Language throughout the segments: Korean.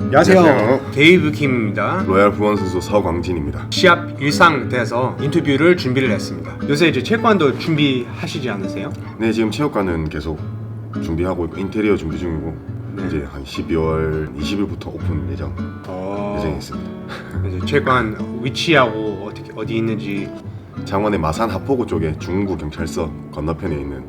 안녕하세요. 안녕하세요. 데이브 킴입니다. 로얄 후원 선수 서광진입니다. 시합 일상 돼서 인터뷰를 준비를 했습니다. 요새 이제 체육관도 준비하시지 않으세요? 네 지금 체육관은 계속 준비하고 있고 인테리어 준비 중이고 네. 이제 한 12월 20일부터 오픈 예정 어, 예정이 있습니다. 이제 체육관 위치하고 어떻게 어디 있는지 창원의 마산 하포구 쪽에 중구 경찰서 건너편에 있는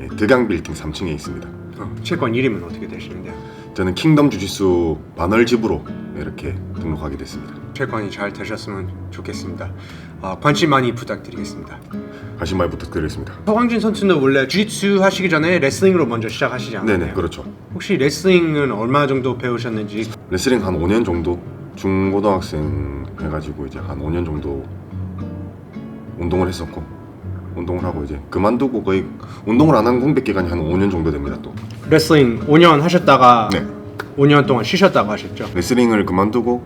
예, 득양 빌딩 3층에 있습니다. 어, 체육관 이름은 어떻게 되시는데요? 저는 킹덤 주짓수 반월집으로 이렇게 등록하게 됐습니다. 체육관이 잘 되셨으면 좋겠습니다. 아, 관심 많이 부탁드리겠습니다. 관심 많이 부탁드리겠습니다. 서광진 선수는 원래 주짓수 하시기 전에 레슬링으로 먼저 시작하시지 않나요? 네네 그렇죠. 혹시 레슬링은 얼마 정도 배우셨는지 레슬링 한 5년 정도 중고등학생 해가지고 이제 한 5년 정도 운동을 했었고 운동을 하고 이제 그만두고 거의 운동을 안 한 공백 기간이 한 5년 정도 됩니다 또 레슬링 5년 하셨다가 네. 5년 동안 쉬셨다고 하셨죠? 레슬링을 그만두고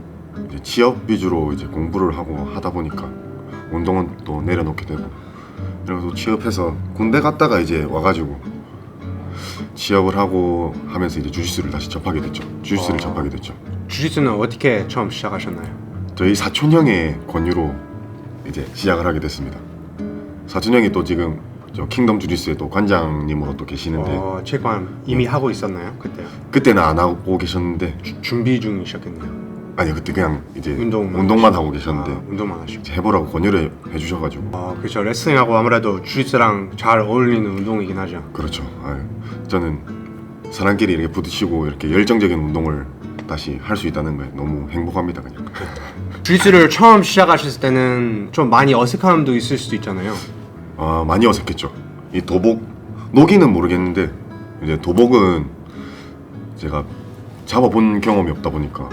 이제 취업 위주로 이제 공부를 하고 하다 보니까 운동은 또 내려놓게 되고 그래서 취업해서 군대 갔다가 이제 와가지고 취업을 하고 하면서 이제 주짓수를 다시 접하게 됐죠 주짓수를 아. 접하게 됐죠 주짓수는 어떻게 처음 시작하셨나요? 저희 사촌 형의 권유로 이제 시작을 하게 됐습니다. 사촌 형이 또 지금 저 킹덤 주짓수의 또 관장님으로 또 계시는데 어, 체육관 이미 하고 있었나요? 그때 그때는 안 하고 계셨는데 주- 준비 중이셨겠네요. 아니 그때 그냥 이제 운동만 운동만. 하고 계셨는데 아, 운동만 하시고. 이제 해보라고 권유를 해주셔가지고 아, 그렇죠. 레슬링하고 아무래도 주짓수랑 잘 어울리는 운동이긴 하죠. 그렇죠. 아유, 저는 사람끼리 이렇게 부딪히고 이렇게 열정적인 운동을 다시 할 수 있다는 거에 너무 행복합니다 그냥. 주짓수를 처음 시작하셨을 때는 좀 많이 어색함도 있을 수도 있잖아요. 아 많이 어색했죠. 이 도복 노기는 모르겠는데 이제 도복은 제가 잡아본 경험이 없다 보니까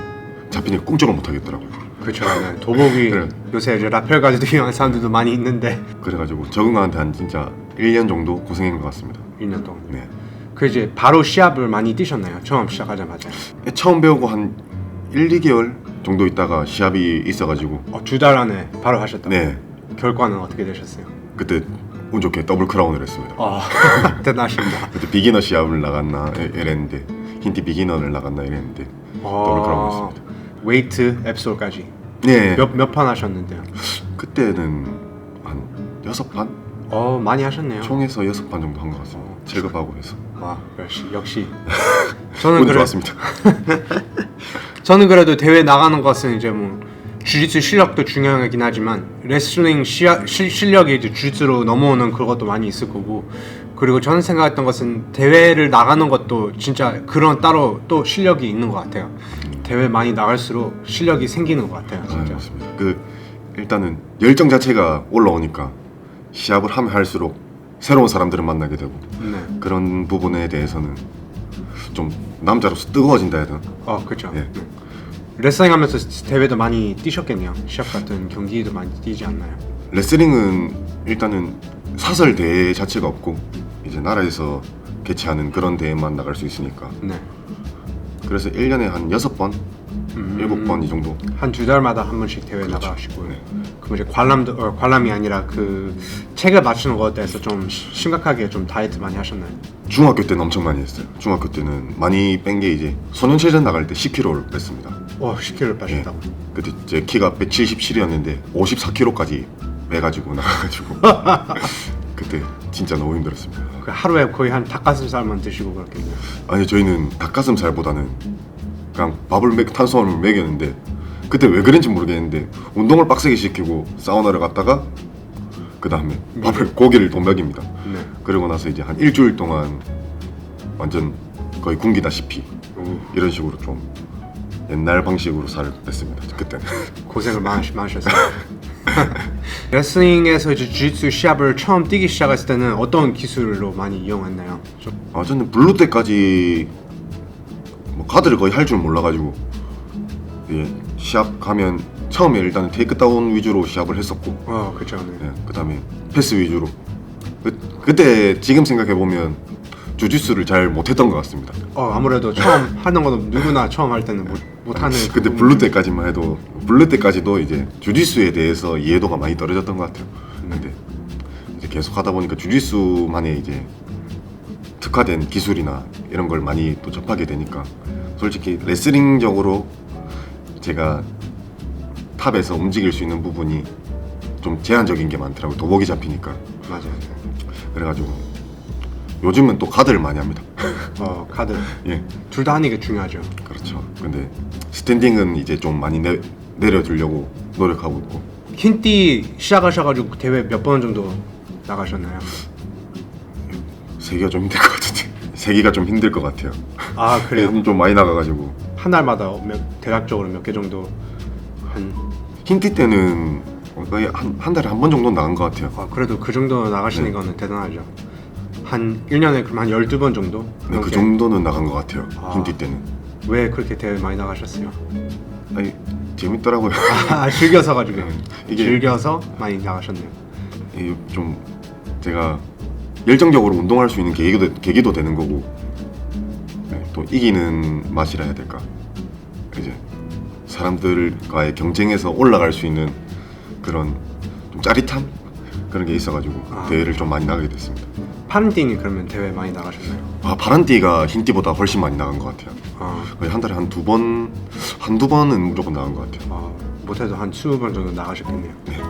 잡히니까 꿈쩍을 못 하겠더라고요. 그렇죠. 네, 도복이 그래. 요새 이제 라펠까지도 이용하는 사람들도 많이 있는데 그래가지고 적응하는데 한 진짜 1년 정도 고생한 것 같습니다. 1년 동안. 네. 그 이제 바로 시합을 많이 뛰셨나요? 처음 시작하자마자. 처음 배우고 한 1, 2개월 정도 있다가 시합이 있어가지고 어, 두 달 안에 바로 하셨다. 네 결과는 어떻게 되셨어요? 그때 운 좋게 더블 크라운을 했습니다. 아, 대단하십니다. 그때 비기너 시합을 나갔나 이- 이랬는데 흰티 비기너를 나갔나 이랬는데 더블 크라운이었습니다. 웨이트 앱솔까지 네 몇 몇 판 하셨는데요? 그때는 한 여섯 판 어 많이 하셨네요. 총에서 여섯 판 정도 한 것 같습니다. 어. 체급하고 해서 와 역시 역시 저는 운 그래 좋았습니다. 저는 그래도 대회 나가는 것은 이제 뭐 주짓수 실력도 중요하긴 하지만 레슬링 시야, 실, 실력이 이제 주짓수로 넘어오는 그것도 많이 있을 거고 그리고 저는 생각했던 것은 대회를 나가는 것도 진짜 그런 따로 또 실력이 있는 것 같아요. 대회 많이 나갈수록 실력이 생기는 것 같아요, 아, 진짜. 맞습니다. 그 일단은 열정 자체가 올라오니까 시합을 하면 할수록 새로운 사람들을 만나게 되고 네. 그런 부분에 대해서는 좀 남자로서 뜨거워진다 해야 되나? 어, 그렇죠. 예. 네. 레슬링 하면서 대회도 많이 뛰셨겠네요. 시합 같은 경기도 많이 뛰지 않나요? 레슬링은 일단은 사설 대회 자체가 없고 이제 나라에서 개최하는 그런 대회만 나갈 수 있으니까 네. 그래서 1년에 한 여섯 번, 음. 일곱 번이 정도 한 두 달마다 한 번씩 대회 그렇죠. 나가시고 네. 이제 관람도 어, 관람이 아니라 그 체급 맞추는 것에 대해서 좀 시- 심각하게 좀 다이어트 많이 하셨나요? 중학교 때는 엄청 많이 했어요. 중학교 때는 많이 뺀 게 이제 소년체전 나갈 때 10kg를 뺐습니다. 와 10kg 빼셨다고? 그때 제 키가 177이었는데 54kg까지 빼가지고 나가가지고 그때 진짜 너무 힘들었습니다. 그 하루에 거의 한 닭가슴살만 드시고 그렇겠네요. 아니 저희는 닭가슴살보다는 그냥 밥을 먹 탄수화물을 먹였는데 그때 왜 그런지 모르겠는데 운동을 빡세게 시키고 사우나를 갔다가 그 다음에 밥을 고기를 또 먹입니다. 네. 그러고 나서 이제 한 일주일 동안 완전 거의 굶기다시피 오, 이런 식으로 좀 옛날 방식으로 살을 뺐습니다. 그때는. 고생을 많이 많으셨어요. 레슬링에서 이제 주짓수 시합을 처음 뛰기 시작했을 때는 어떤 기술로 많이 이용했나요? 좀 아 저는 블루 때까지 뭐 카드를 거의 할 줄 몰라가지고 예, 시합 가면 처음에 일단 테이크다운 위주로 시합을 했었고 어 그렇죠. 네. 예, 그다음에 패스 위주로 그, 그때 지금 생각해 보면 주짓수를 잘 못했던 것 같습니다. 어 아무래도 처음 하는 거는 누구나 처음 할 때는 못 못 하는. 그때 그 블루 때까지만 해도 블루 때까지도 이제 주짓수에 대해서 이해도가 많이 떨어졌던 것 같아요. 근데 이제 계속 하다 보니까 주짓수만의 이제 특화된 기술이나 이런 걸 많이 또 접하게 되니까 솔직히 레슬링적으로 제가 탑에서 움직일 수 있는 부분이 좀 제한적인 게 많더라고요. 도복이 잡히니까. 맞아요. 그래가지고 요즘은 또 카드를 많이 합니다. 어 카드 예, 둘 다 하는 게 중요하죠. 그렇죠. 근데 스탠딩은 이제 좀 많이 내, 내려주려고 노력하고 있고 흰띠 시작하셔가지고 대회 몇 번 정도 나가셨나요? 세기가 좀 힘들 것 같은데 세기가 좀 힘들 것 같아요. 아 그래요? 좀- 좀 많이 나가가지고 한 달마다 몇, 대략적으로 몇 개 정도 한 흰티 때는 거의 한, 한 달에 한 번 정도 나간 것 같아요. 아, 그래도 그 정도 나가시는 네. 거는 대단하죠. 한 1년에 그럼 한 12번 정도? 네, 그 넘게? 정도는 나간 것 같아요. 아. 흰티 때는. 왜 그렇게 대회 많이 나가셨어요? 아니 재밌더라고요. 아, 즐겨서 가지고 이게- 즐겨서 많이 나가셨네요. 이게 좀 제가 열정적으로 운동할 수 있는 계기도, 계기도 되는 거고 네, 또 이기는 맛이라 해야 될까 이제 사람들과의 경쟁에서 올라갈 수 있는 그런 좀 짜릿함 그런 게 있어가지고 아. 대회를 좀 많이 나가게 됐습니다. 파란띠는 그러면 대회 많이 나가셨나요? 아 파란띠가 흰띠보다 훨씬 많이 나간 것 같아요. 아, 거의 한 달에 한 두 번, 한두 번은 무조건 나간 것 같아요. 아, 못해도 한 20번 정도 나가셨겠네요. 네.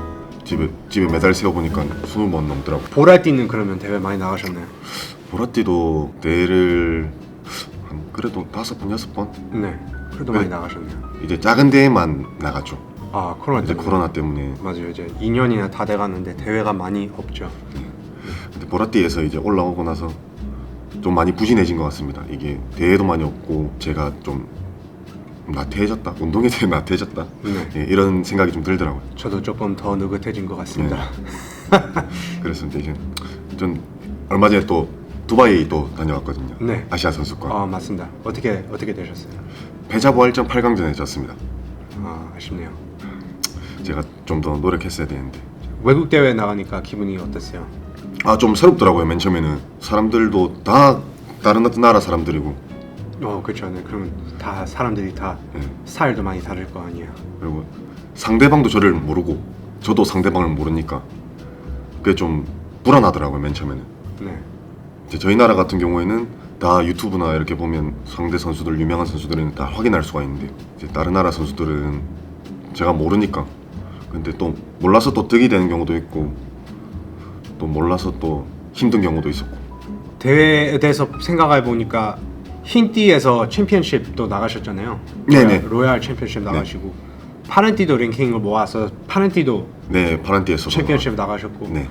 집에 집에 메달 세어 보니까 20번 넘더라고. 보라띠는 그러면 대회 많이 나가셨나요? 보라띠도 대회를 한 그래도 다섯 번 여섯 번 네, 그래도 네. 많이 나가셨네요. 이제 작은 대회만 나갔죠. 아, 코로나 이제 때문에. 코로나 때문에 맞아요. 이제 2년이나 다 돼가는데 대회가 많이 없죠. 근데 보라띠에서 이제 올라오고 나서 좀 많이 부진해진 것 같습니다. 이게 대회도 많이 없고 제가 좀 나태해졌다. 운동에 대해 나태해졌다. 네. 예, 이런 생각이 좀 들더라고요. 저도 조금 더 느긋해진 것 같습니다. 그래서 이제 이제 전 얼마 전에 또 두바이 또 다녀왔거든요. 네. 아시아 선수권 아, 맞습니다. 어떻게 어떻게 되셨어요? 패자부활전 8강전에 졌습니다. 아, 아쉽네요. 제가 좀 더 노력했어야 되는데 외국 대회 나가니까 기분이 어땠어요? 아 좀 새롭더라고요. 맨 처음에는 사람들도 다 다른 나라 사람들이고 어, 그렇죠. 네. 그러면 다 사람들이 다 예. 스타일도 많이 다를 거 아니에요. 그리고 상대방도 저를 모르고 저도 상대방을 모르니까 그게 좀 불안하더라고요. 맨 처음에는. 네. 이제 저희 나라 같은 경우에는 다 유튜브나 이렇게 보면 상대 선수들 유명한 선수들은 다 확인할 수가 있는데 이제 다른 나라 선수들은 제가 모르니까. 근데 또 몰라서 또 득이 되는 경우도 있고 또 몰라서 또 힘든 경우도 있었고. 대회에 대해서 생각해 보니까 흰띠에서 챔피언십도 나가셨잖아요. 네네. 로얄, 로얄 챔피언십 나가시고. 파란띠도 랭킹을 모아서 파란띠도 네 파란띠에서 챔피언십 나가셨고. 네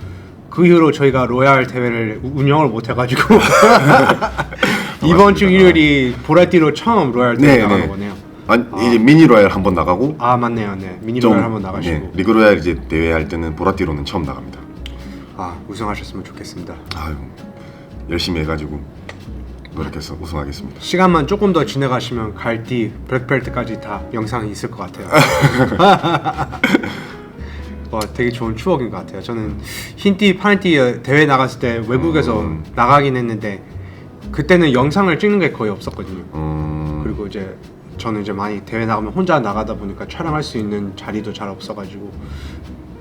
그 이후로 저희가 로얄 대회를 우- 운영을 못 해가지고 이번 주 일요일이 보라띠로 처음 로얄 대회 네, 나가는 네. 거네요. 아니, 이제 미니 로얄 한 번 나가고 아 맞네요, 네 미니 좀 로얄 한번 나가시고 네, 리그 로얄 이제 대회 할 때는 보라띠로는 처음 나갑니다. 아 우승하셨으면 좋겠습니다. 아유 열심히 해가지고 노력해서 우승하겠습니다. 시간만 조금 더 지나가시면 갈띠 블랙벨트까지 다 영상이 있을 것 같아요. 와 되게 좋은 추억인 것 같아요. 저는 흰띠 파란띠 대회 나갔을 때 외국에서 음. 나가긴 했는데 그때는 영상을 찍는 게 거의 없었거든요. 음, 그리고 이제 저는 이제 많이 대회 나가면 혼자 나가다 보니까 촬영할 수 있는 자리도 잘 없어가지고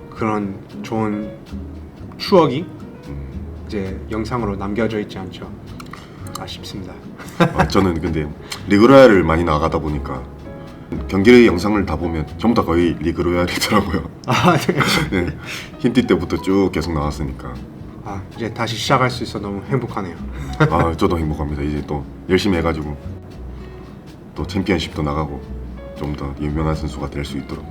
그런 좋은 추억이 이제 영상으로 남겨져 있지 않죠. 아쉽습니다. 아, 저는 근데 리그 로얄을 많이 나가다 보니까 경기 영상을 다 보면 전부 다 거의 리그 로얄이더라고요. 아, 네. 네, 흰띠 때부터 쭉 계속 나왔으니까 아 이제 다시 시작할 수 있어 너무 행복하네요. 아 저도 행복합니다. 이제 또 열심히 해가지고 또 챔피언십도 나가고 좀 더 유명한 선수가 될 수 있도록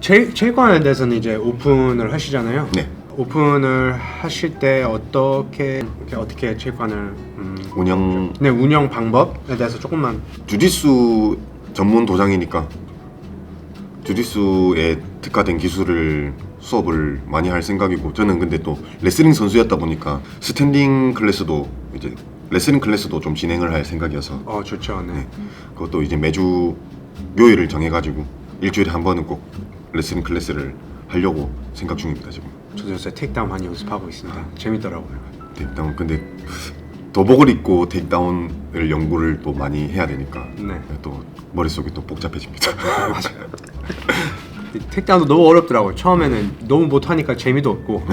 체, 체육관에 대해서는 이제 오픈을 하시잖아요. 네 오픈을 하실 때 어떻게 이렇게 어떻게 체육관을 음, 운영 네 운영 방법에 대해서 조금만 주짓수 전문 도장이니까 주짓수에 특화된 기술을 수업을 많이 할 생각이고 저는 근데 또 레슬링 선수였다 보니까 스탠딩 클래스도 이제 레슬링 클래스도 좀 진행을 할 생각이어서 어 좋죠. 네. 네. 그것도 이제 매주 요일을 정해가지고 일주일에 한 번은 꼭 레슬링 클래스를 하려고 생각 중입니다 지금. 저도 요새 테이크다운 많이 연습하고 있습니다. 재밌더라고요. 테이크다운 근데 도복을 입고 테이크다운을 연구를 또 많이 해야 되니까 네. 또 머릿속이 또 복잡해집니다. 맞아요. 택다운도 너무 어렵더라고요. 처음에는 너무 못하니까 재미도 없고.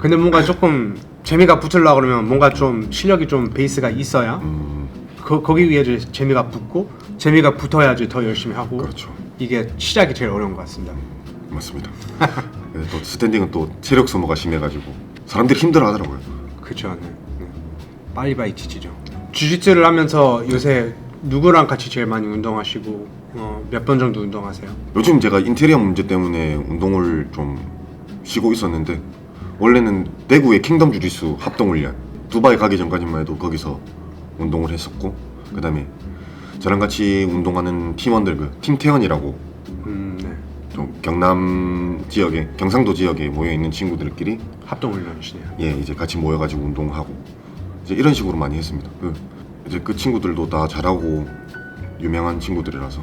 근데 뭔가 조금 재미가 붙으려고 그러면 뭔가 좀 실력이 좀 베이스가 있어야 음, 거, 거기 위에 이제 재미가 붙고 재미가 붙어야지 더 열심히 하고 그렇죠. 이게 시작이 제일 어려운 것 같습니다. 맞습니다. 네, 또 스탠딩은 또 체력 소모가 심해가지고 사람들이 힘들어하더라고요. 그렇죠. 네. 네. 빨리빨리 지치죠. 주짓수를 하면서 요새 누구랑 같이 제일 많이 운동하시고 어, 몇 번 정도 운동하세요? 요즘 제가 인테리어 문제 때문에 운동을 좀 쉬고 있었는데 원래는 대구의 킹덤 주짓수 합동 훈련 두바이 가기 전까지만 해도 거기서 운동을 했었고 그 다음에 저랑 같이 운동하는 팀원들 그 팀태원이라고 음, 네. 좀 경남 지역에 경상도 지역에 모여 있는 친구들끼리 합동 훈련이시네요. 예 이제 같이 모여가지고 운동하고 이제 이런 식으로 많이 했습니다. 그 이제 그 친구들도 다 잘하고 유명한 친구들이라서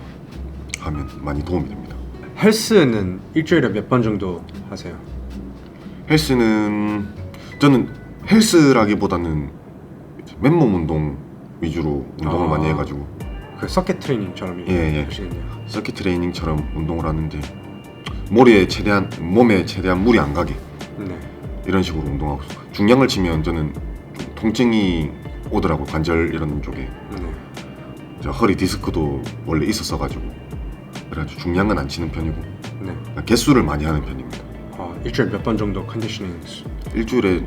하면 많이 도움이 됩니다. 헬스는 일주일에 몇 번 정도 하세요? 헬스는 저는 헬스라기보다는 이제 맨몸 운동 위주로 운동을 아. 많이 해가지고 그 서킷 트레이닝처럼 예, 예. 하시는데요. 서킷 트레이닝처럼 운동을 하는데 머리에 최대한 몸에 최대한 무리 안 가게 네. 이런 식으로 운동하고 있어요. 중량을 치면 저는 좀 통증이 오더라고 관절 이런 쪽에 네. 저 허리 디스크도 원래 있었어 가지고 그래가지고 중량은 안 치는 편이고 네. 그냥 개수를 많이 하는 편입니다. 어, 일주일 몇번 정도 컨디셔닝 일주일에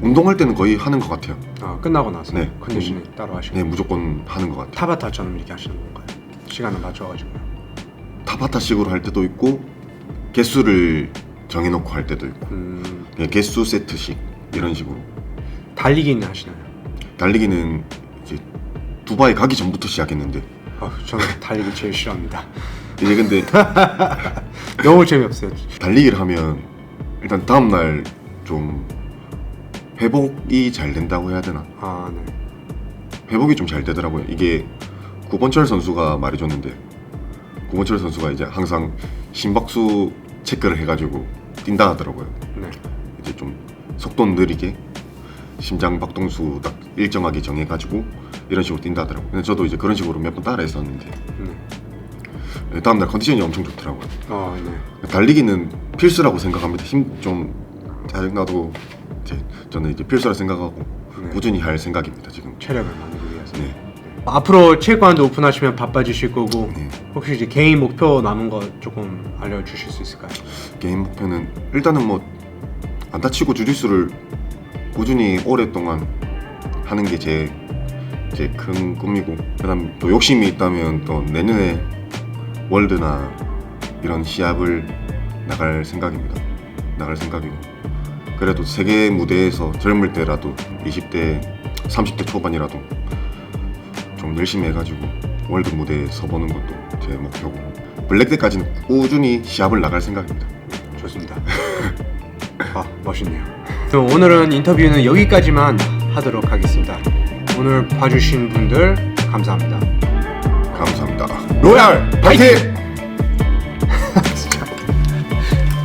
운동할 때는 거의 하는 것 같아요. 아, 끝나고 나서 네. 컨디셔닝 따로 하시고 네 무조건 하는 것 같아요. 타바타처럼 이렇게 하시는 건가요? 시간을 맞춰가지고 타바타식으로 할 때도 있고 개수를 정해놓고 할 때도 있고 음, 그냥 개수 세트식 이런 식으로 달리기는 하시나요? 달리기는 이제 두바이 가기 전부터 시작했는데 아, 저는 달리기 제일 싫어합니다. 이제 근데 너무 재미없어요. 달리기를 하면 일단 다음 날 좀 회복이 잘 된다고 해야 되나 아, 네. 회복이 좀 잘 되더라고요 이게 구본철 선수가 말해줬는데 구본철 선수가 이제 항상 심박수 체크를 해가지고 뛴다 하더라고요 네. 이제 좀 속도 느리게 심장 박동수 딱 일정하게 정해가지고 이런 식으로 뛴다 하더라고요 근데 저도 이제 그런 식으로 몇 번 따라 했었는데 네. 다음날 컨디션이 엄청 좋더라고요 어, 네. 달리기는 필수라고 생각합니다. 힘 좀 짜증나도 이제 저는 이제 필수라 생각하고 네. 꾸준히 할 생각입니다. 지금. 체력을 만들기 위해서. 네. 앞으로 체육관도 오픈하시면 바빠지실 거고 네. 혹시 이제 개인 목표 남은 거 조금 알려주실 수 있을까요? 개인 목표는 일단은 뭐 안 다치고 주짓수를 꾸준히 오랫동안 하는 게 제 제 큰 꿈이고 그다음 또 욕심이 있다면 또 내년에 월드나 이런 시합을 나갈 생각입니다. 나갈 생각이고 그래도 세계 무대에서 젊을 때라도 20대 30대 초반이라도 좀 열심히 해가지고 월드 무대에 서보는 것도 제 목표고 블랙 때까지는 꾸준히 시합을 나갈 생각입니다. 좋습니다. 아 멋있네요. 그럼 오늘은 인터뷰는 여기까지만 하도록 하겠습니다. 오늘 봐주신 분들 감사합니다. 감사합니다. 로얄 파이팅!